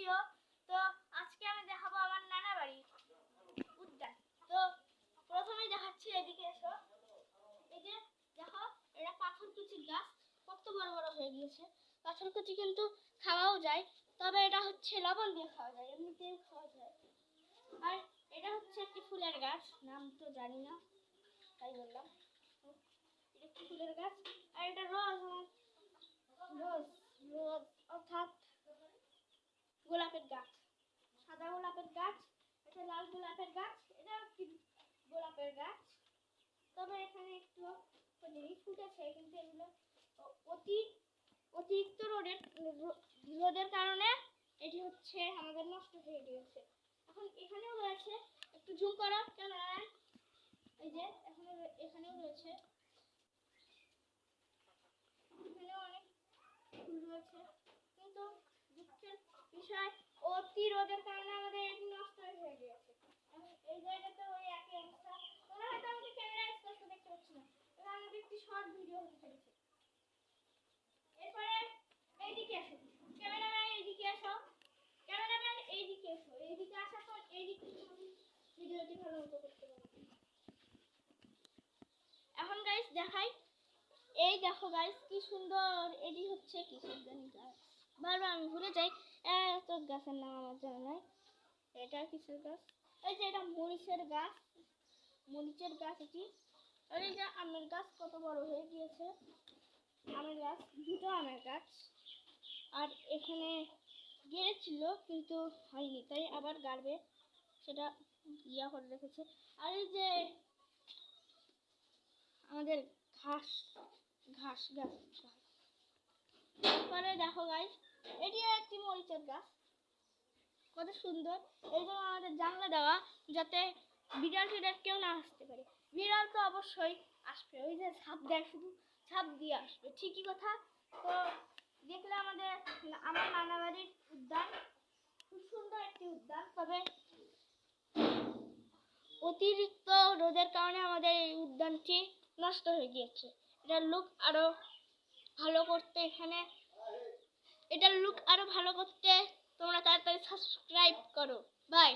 Video তো আজকে আমি দেখাবো আমার নানা বাড়ি, উদ্যান। তো প্রথমেই দেখাচ্ছি এদিকে এসো। এই যে দেখো এটা পাথরকুচির গাছ, কত বড় বড় হয়ে গিয়েছে। পাথরকুচি কিন্তু খাওয়াও যায়, তবে এটা হচ্ছে লবণ দিয়ে খাওয়া যায় এমনিতেও খাওয়া যায়। আর এটা হচ্ছে একটি ফুলের গাছ, নাম তো জানি না, তাই বললাম। একটি ফুলের গাছ, আর এটা রোজ রোজ। গোলাপের গাছ। সাদা গোলাপের গাছ এটা লাল গোলাপের গাছ এটা গোলাপের গাছ। তবে এখানে একটু জিনিস ফুটেছে, কিন্তু এগুলো অতি, অতিরিক্ত রোদের রোদের কারণে এটি হচ্ছে আমাদের নষ্ট হয়ে গিয়েছে। এখন এখানেও রয়েছে, একটু জুম করো ক্যামেরায়। এই যে, এখানে এখানেও রয়েছে। এখানেও অনেক ফুল রয়েছে। কিন্তু দুঃখের বিষয় রোদের কারণে আমাদের এটি নষ্ট হয়ে গিয়েছে। এই জায়গাতে ওই একই অবস্থা। তোমরা হয়তো আমাকে ক্যামেরায় স্পষ্ট দেখতে পাচ্ছ না। এটা আমাদের একটি শর্ট ভিডিও হতে চলেছে। এরপরে এইদিকে এসো ক্যামেরাম্যান, এইদিকে এসো ক্যামেরাম্যান, এইদিকে এসো। এইদিকে আসার পর এইদিক ভিডিওটি ভালো মতো করতে পারব এখন গাইস দেখাই। এই দেখো গাইস কি সুন্দর। এটি হচ্ছে কি সুন্দর গাছ বারবার আমি ভুলে যাই। এত গাছের নাম আমার জানা নাই। এটা কিসের গাছ? এই যে এটা মরিচের গাছ। মরিচের গাছ এটি। আর এই যে আমের গাছ কত বড় হয়ে গিয়েছে। আমের গাছ দুটো আমের গাছ। আর এখানে গেড়েছিল কিন্তু হয়নি। তাই আবার গাড়বে। সেটা ইয়া করে রেখেছে। আর এই যে আমাদের ঘাস ঘাস গাছ। তারপরে দেখো গাইস এটিও একটি মরিচের গাছ। কত সুন্দর। এই জন্য আমাদের জানলা দেওয়া, যাতে বিড়াল টিড়াল কেউ না আসতে পারে। বিড়াল তো অবশ্যই আসবে। ওই যে ছাপ দেয়, শুধু ছাপ দিয়ে আসবে। ঠিকই কথা। তো দেখলে আমাদের আমার নানা বাড়ির উদ্যান। খুব সুন্দর একটি উদ্যান। তবে অতিরিক্ত রোদের কারণে আমাদের এই উদ্যানটি নষ্ট হয়ে গিয়েছে। এটার লুক আরও ভালো করতে এখানে এটার লুক আরও ভালো করতে তোমরা তাড়াতাড়ি সাবস্ক্রাইব করো। বাই